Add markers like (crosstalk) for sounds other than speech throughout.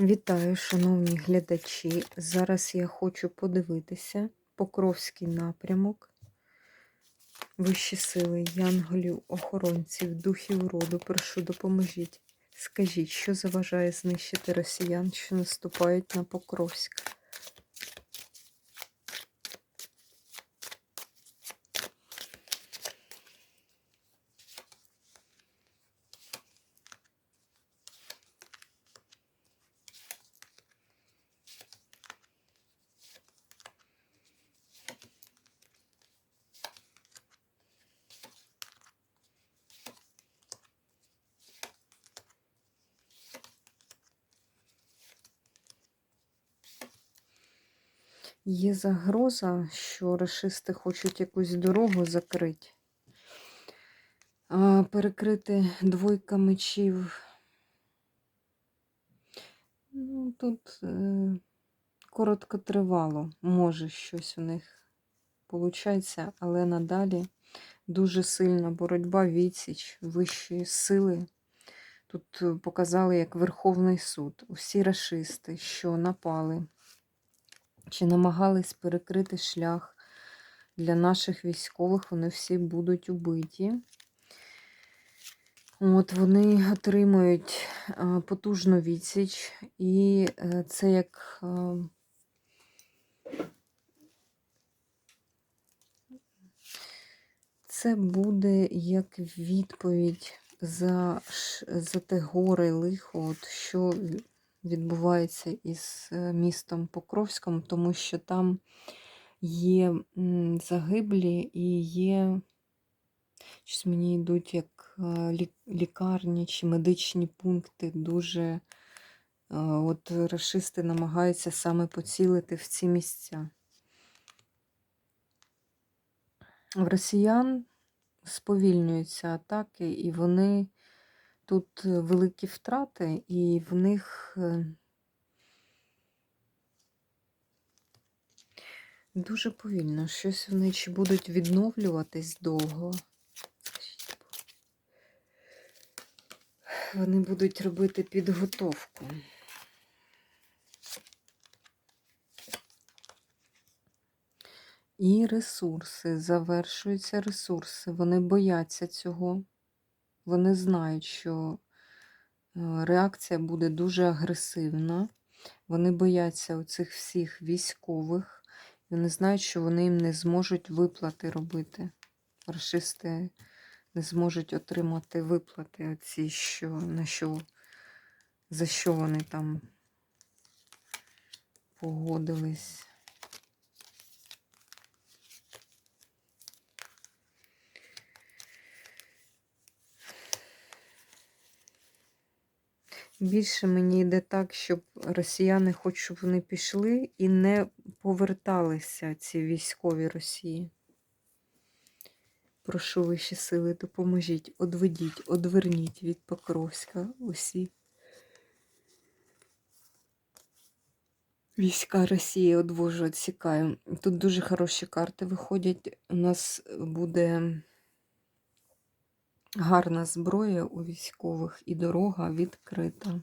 Вітаю, шановні глядачі. Зараз я хочу подивитися Покровський напрямок, вищі сили, янголів, охоронців, духів роду. Прошу, допоможіть. Скажіть, що заважає знищити росіян, що наступають на Покровськ? Є загроза, що рашисти хочуть якусь дорогу закрити, перекрити двойка мечів. Ну, тут е, короткотривало, може щось у них виходить, але надалі дуже сильна боротьба, відсіч, вищої сили. Тут е, показали як Верховний суд. Усі рашисти, що напали чи намагались перекрити шлях для наших військових, вони всі будуть убиті. От Вони отримують а, потужну відсіч, і а, це як а, це буде як відповідь за, за те горе лихо, от що відбувається із е, містом Покровськом, тому що там є загиблі і є, щось мені йдуть як е, лікарні чи медичні пункти. Дуже е, от расисти намагаються саме поцілити в ці місця. В росіян сповільнюються атаки, і вони Тут е, великі втрати, і в них е, дуже повільно. Щось вони чи будуть відновлюватись довго. Вони будуть робити підготовку. І ресурси, завершуються ресурси. Вони бояться цього. Вони знають, що е, реакція буде дуже агресивна. Вони бояться оцих всіх військових. Вони знають, що вони їм не зможуть виплати робити. Рашисти не зможуть отримати виплати, оці, що, на що, за що вони там погодились. Більше мені йде так, щоб росіяни хоч щоб вони пішли і не поверталися, ці військові Росії. Прошу вищі сили, допоможіть, одведіть, одверніть від Покровська усі. Війська Росії одвожу, відсікаю. Тут дуже хороші карти виходять. У нас буде Гарна зброя у військових і дорога відкрита.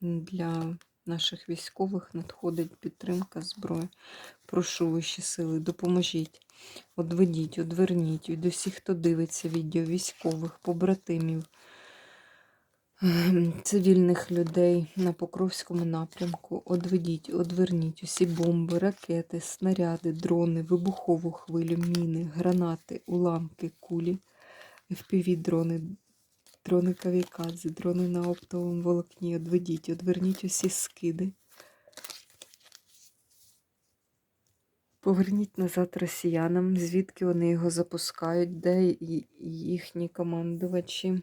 Для наших військових надходить підтримка зброї. Прошу вищі сили, допоможіть, одведіть, одверніть від усіх, хто дивиться відео військових, побратимів, ем, цивільних людей на Покровському напрямку. Одведіть, одверніть усі бомби, ракети, снаряди, дрони, вибухову хвилю, міни, гранати, уламки, кулі. FPV-дрони, дрони кавікадзе, дрони на оптовому волокні. Одведіть, одверніть усі скиди. Поверніть назад росіянам, звідки вони його запускають, де їхні командувачі.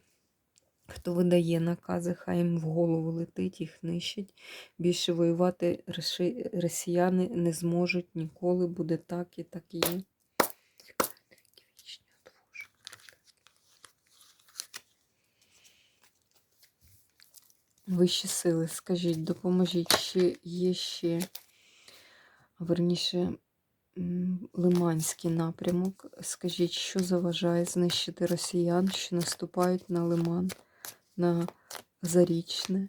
Хто видає накази, хай їм в голову летить, їх нищить. Більше воювати росіяни не зможуть ніколи, буде так і так і є. Вищі сили, скажіть, допоможіть, чи є ще, верніше, Лиманський напрямок. Скажіть, що заважає знищити росіян, що наступають на Лиман, на Зарічне?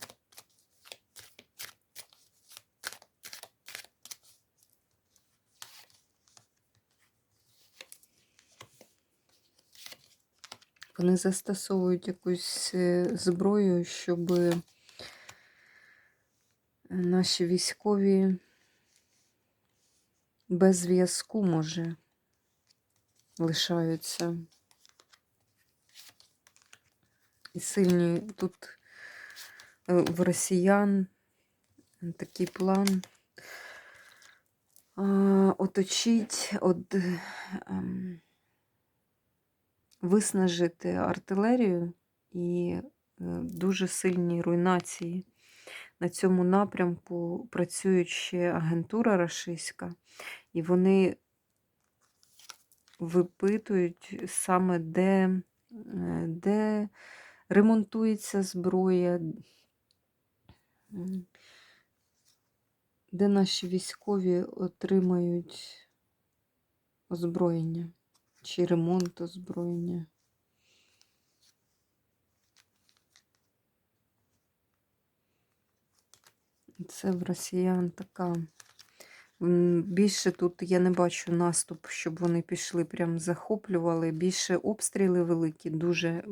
Вони застосовують якусь е, зброю, щоб наші військові без зв'язку, може, лишаються. І сильні тут е, в росіян такий план оточить, от, ем, виснажити артилерію і е, дуже сильні руйнації. На цьому напрямку працює ще агентура рашистська, і вони випитують саме де, е, де ремонтується зброя, де наші військові отримають озброєння чи ремонт озброєння. Це в росіян така. Більше тут я не бачу наступ, щоб вони пішли, прям захоплювали. Більше обстріли великі, дуже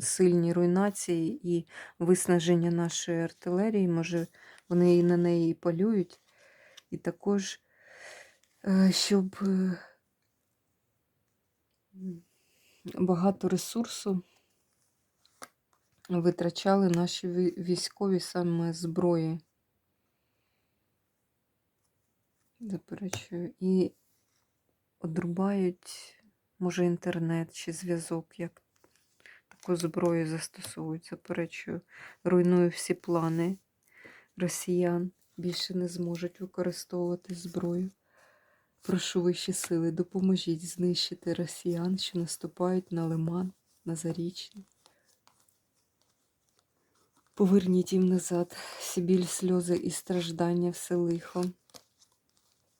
сильні руйнації і виснаження нашої артилерії. Може, вони і на неї і полюють. І також, е, щоб е, багато ресурсу витрачали наші військові саме зброї. Заперечую. І одрубають, може, інтернет чи зв'язок, як таку зброю застосовують. Заперечую. Руйную всі плани росіян. Більше не зможуть використовувати зброю. Прошу вищі сили, допоможіть знищити росіян, що наступають на лиман, на зарічний. Поверніть їм назад всі біль, сльози і страждання, все лихо,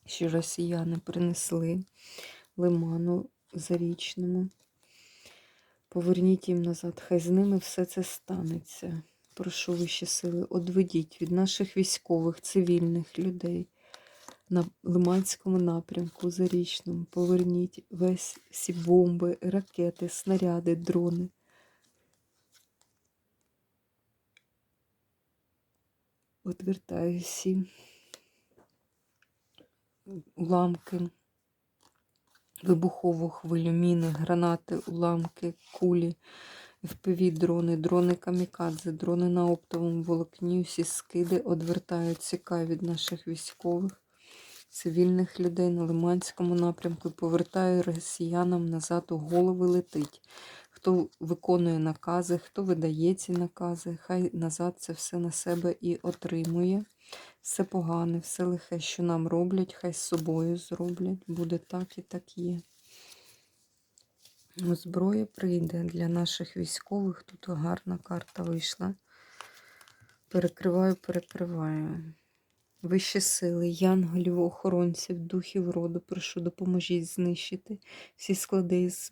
що росіяни принесли лиману зарічному. Поверніть їм назад, хай з ними все це станеться. Прошу вищі сили, одведіть від наших військових, цивільних людей на Лиманському напрямку, Зарічному. Поверніть весь всі бомби, ракети, снаряди, дрони. Отвертаю всі уламки, вибухову хвилю, міни, гранати, уламки, кулі, FPV дрони, дрони камікадзе, дрони на оптовому волокні, всі скиди одвертають цікаві від наших військових, цивільних людей на Лиманському напрямку і повертаю росіянам назад у голови летить. Хто виконує накази, хто видає ці накази, хай назад це все на себе і отримує. Все погане, все лихе, що нам роблять, хай з собою зроблять. Буде так і так є. Зброя прийде для наших військових. Тут гарна карта вийшла. Перекриваю, перекриваю. Вищі сили, янголів, охоронців, духів роду, прошу, допоможіть знищити всі склади з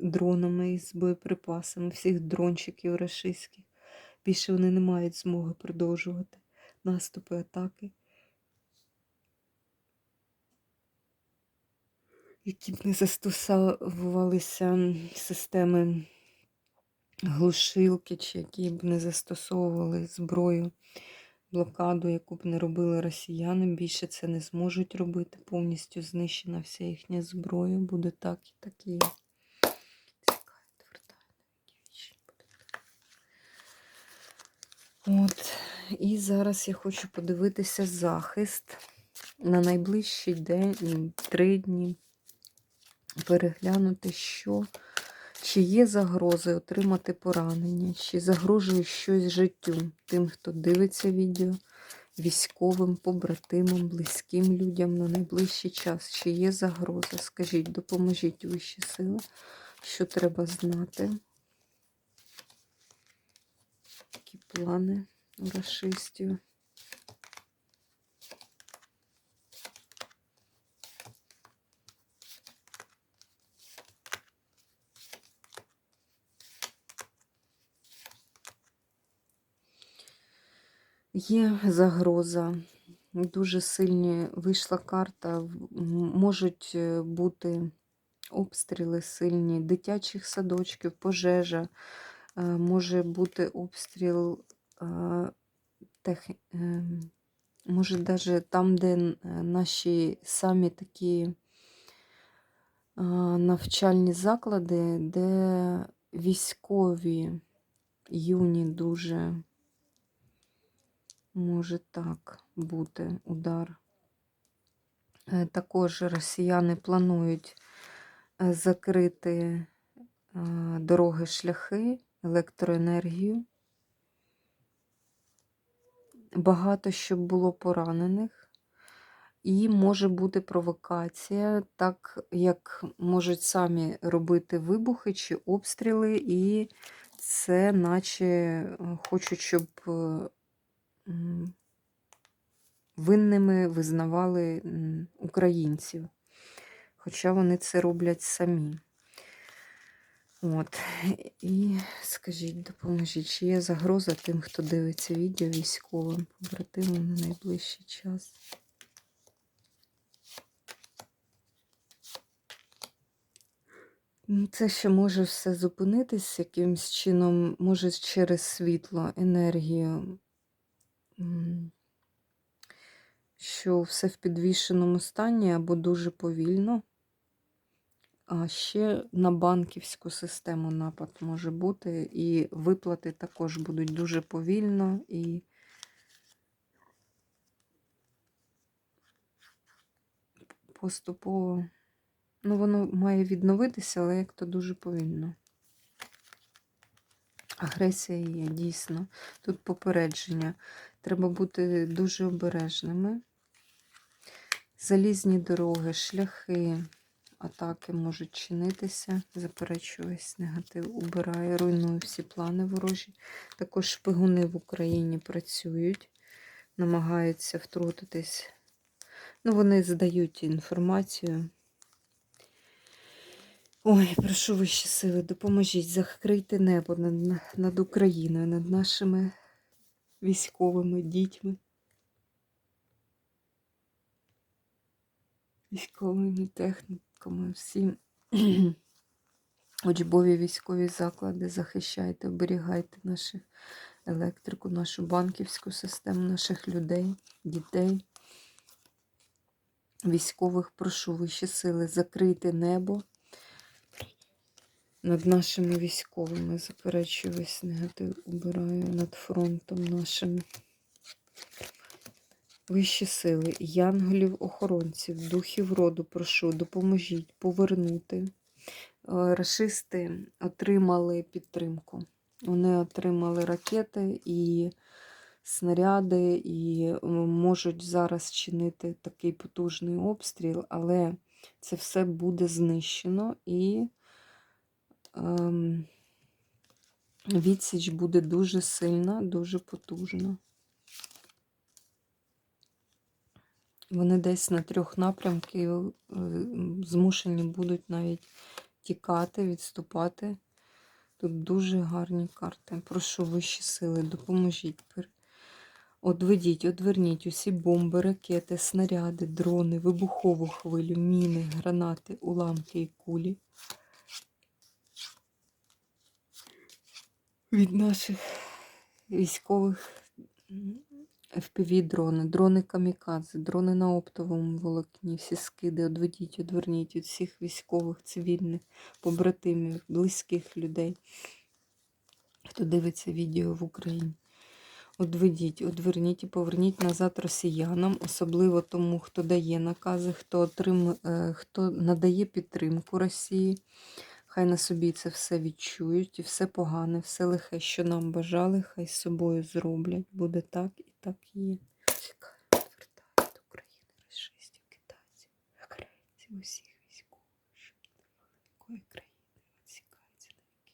дронами, з боєприпасами, всіх дрончиків рашистських. Більше вони не мають змоги продовжувати наступи, атаки. Які б не застосовувалися системи глушилки, чи які б не застосовували зброю, блокаду, яку б не робили росіяни, більше це не зможуть робити. Повністю знищена вся їхня зброя. Буде так і так і є. От. І зараз я хочу подивитися захист на найближчий день, три дні. Переглянути, що, чи є загрози отримати поранення, чи загрожує щось життю тим, хто дивиться відео, військовим, побратимам, близьким людям на найближчий час. Чи є загроза? Скажіть, допоможіть вищі сили, що треба знати. Які плани у расистів. Є загроза. Дуже сильні вийшла карта. Можуть е, бути обстріли сильні дитячих садочків, пожежа, е, може бути обстріл е, тех, може навіть там, де наші самі такі навчальні заклади, де військові юні дуже може так бути удар. Е, Також росіяни планують е, закрити е, дороги, шляхи, електроенергію. Багато щоб було поранених. І може бути провокація, так як можуть самі робити вибухи чи обстріли, і це наче е, хочуть, щоб е, винними визнавали українців. Хоча вони це роблять самі. От. І скажіть, допоможіть, чи є загроза тим, хто дивиться відео військовим побратимам на найближчий час? Це ще може все зупинитись якимось чином, може через світло, енергію, що все в підвішеному стані або дуже повільно. А ще на банківську систему напад може бути, і виплати також будуть дуже повільно і поступово. Ну, воно має відновитися, але як то дуже повільно. Агресія є, дійсно. Тут попередження. Треба бути дуже обережними. Залізні дороги, шляхи, атаки можуть чинитися. Заперечую весь негатив, убирає, руйнує всі плани ворожі. Також шпигуни в Україні працюють, намагаються втрутитись. Ну, вони здають інформацію. Ой, прошу вищі сили, допоможіть, закрийте небо над, над Україною, над нашими військовими дітьми. Військовими техніками, всім. (clears throat) Учбові військові заклади, захищайте, оберігайте нашу електрику, нашу банківську систему, наших людей, дітей. Військових прошу вищі сили, закрийте небо над нашими військовими. Заперечую весь негатив, убираю над фронтом нашим. Вищі сили, янголів-охоронців, духів роду, прошу, допоможіть повернути. Е, Рашисти отримали підтримку. Вони отримали ракети і снаряди, і можуть зараз чинити такий потужний обстріл, але це все буде знищено і відсіч буде дуже сильна, дуже потужна. Вони десь на трьох напрямків е, змушені будуть навіть тікати, відступати. Тут дуже гарні карти. Прошу вищі сили, допоможіть. Одведіть, одверніть усі бомби, ракети, снаряди, дрони, вибухову хвилю, міни, гранати, уламки і кулі. Від наших військових FPV-дрони, дрони камікадзе, дрони на оптовому волокні, всі скиди, одведіть, одверніть від всіх військових, цивільних, побратимів, близьких людей, хто дивиться відео в Україні. Одведіть, одверніть і поверніть назад росіянам, особливо тому, хто дає накази, хто, отрим... е, хто надає підтримку Росії. Хай на собі це все відчують, і все погане, все лихе, що нам бажали, хай з собою зроблять. Буде так і так є. Чекаю, відвертаю до України, расистів, китайців, агресів, усіх військових, що якої країни відсікаються на віки.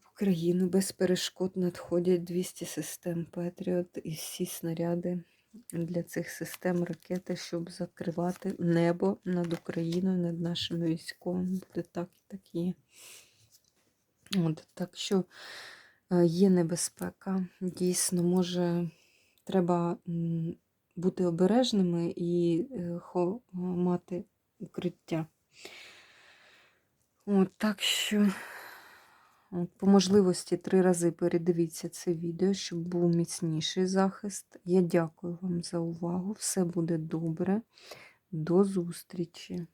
В Україну без перешкод надходять 200 систем Петріот і всі снаряди для цих систем ракети, щоб закривати небо над Україною, над нашими військовими. Буде так і так є. От, так що е, є небезпека. Дійсно, може, треба бути обережними і е, мати укриття. От, так що, по можливості, три рази передивіться це відео, щоб був міцніший захист. Я дякую вам за увагу. Все буде добре. До зустрічі!